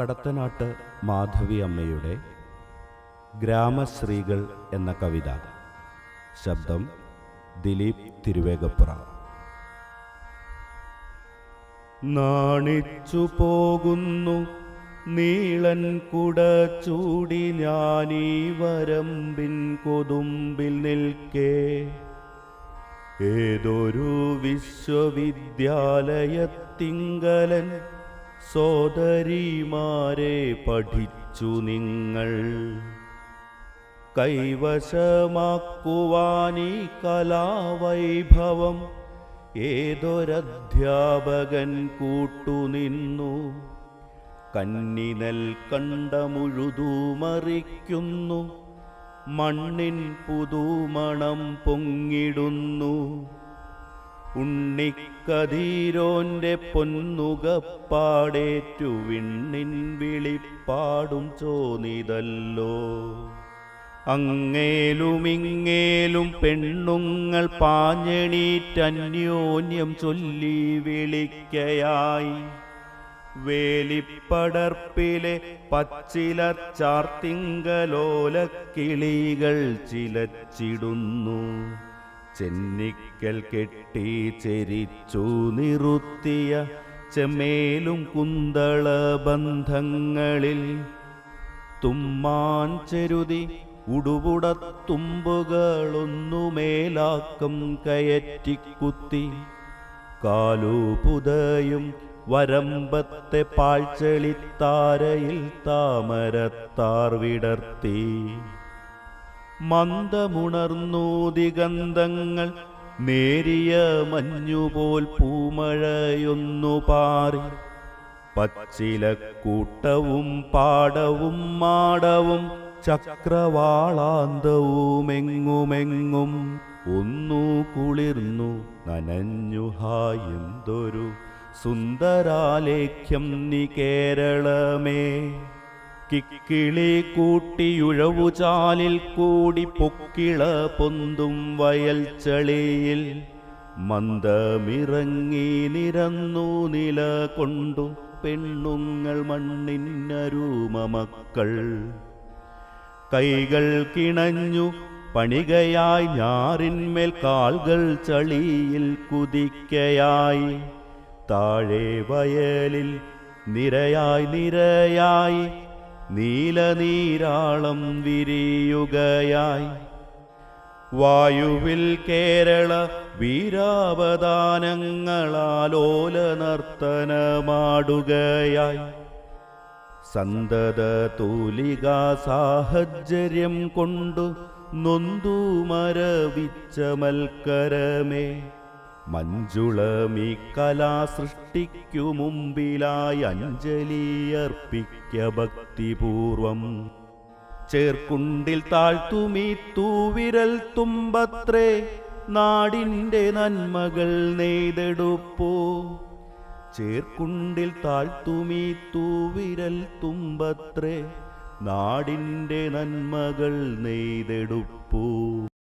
കടത്തനാട്ട് മാധവി അമ്മയുടെ ഗ്രാമശ്രീകൾ എന്ന കവിത. ശബ്ദം ദിലീപ് തിരുവേഗപ്പുറ. നാണിച്ചു പോകുന്നു നീളൻ കുട ചൂടി ഞാനീ വരമ്പിൻ കൊതുമ്പിൽ നിൽക്കേ. ഏതൊരു വിശ്വവിദ്യാലയത്തിങ്കലൻ സോദരിമാരെ പഠിച്ചു നിങ്ങൾ. കൈവശമാക്കുവാനീ കലാവൈഭവം ഏതൊരധ്യാപകൻ കൂട്ടുനിന്നു കന്നിനൽ കണ്ട മറിക്കുന്നു മണ്ണിൻ പുതുമണം പൊങ്ങിടുന്നു. ഉണ്ണിക്കതീരോന്റെ പൊന്നുകപ്പാടേറ്റു വിണ്ണിൻ വിളിപ്പാടും ചോന്നിതല്ലോ. അങ്ങേലുമിങ്ങേലും പെണ്ണുങ്ങൾ പാഞ്ഞെണീറ്റന്യോന്യം ചൊല്ലി വിളിക്കയായി. വേലിപ്പടർപ്പിലെ പച്ചില ചാർത്തിങ്കലോലക്കിളികൾ ചിലച്ചിടുന്നു. ചെന്നിക്കൽ കെട്ടി ചെരിച്ചു നിറുത്തിയ ചെമേലും കുന്തള ബന്ധങ്ങളിൽ തുമ്മാൻ ചെരുതി ഉടുപുടത്തുമ്പുകളൊന്നുമേലാക്കം കയറ്റിക്കുത്തി. കാലുപുതയും വരമ്പത്തെ പാഴ്ചളിത്താരയിൽ താമരത്താർ വിടർത്തി. മന്ദമുണർന്നു ദിഗന്ധങ്ങൾ നേരിയ മഞ്ഞുപോൽ പൂമഴയൊന്നു പാറി. പച്ചിലക്കൂട്ടവും പാടവും മാടവും ചക്രവാളാന്തവുമെങ്ങുമെങ്ങും ഒന്നു കുളിർന്നു നനഞ്ഞു ഹായെന്തൊരു സുന്ദരാലേഖ്യം നീ കേരളമേ. കിക്കിളി കൂട്ടിയുഴവുചാലിൽ കൂടി പൊക്കിള പൊന്തും വയൽ ചളിയിൽ. മന്ദമിറങ്ങി നിരന്നു നില കൊണ്ടു പെണ്ണുങ്ങൾ മണ്ണിന്നരൂമ മക്കൾ. കൈകൾ കിണഞ്ഞു പണികയായി ഞാറിന്മേൽ കാൽകൾ ചളിയിൽ കുതിക്കയായി. താഴെ വയലിൽ നിരയായി നിരയായി നീലനീരാളം വിരിയുകയായി. വായുവിൽ കേരള വീരാവദാനങ്ങളാലോല നർത്തനമാടുകയായി. സന്തത തൂലിക സാഹചര്യം കൊണ്ടു നൊന്തു മരവിച്ച മൽക്കരമേ. മഞ്ജുളമീ കലാസൃഷ്ടിക്കു മുമ്പിലായി അഞ്ജലി അർപ്പിക്ക ഭക്തിപൂർവം. ചേർക്കുണ്ടിൽ താഴ്ത്തുമീ തൂവിരൽ തുമ്പത്രേ നാടിന്റെ നന്മകൾ നെയ്തെടുപ്പോ. ചേർക്കുണ്ടിൽ താഴ്ത്തുമീ തൂവിരൽ തുമ്പത്രേ നാടിന്റെ നന്മകൾ നെയ്തെടുപ്പൂ.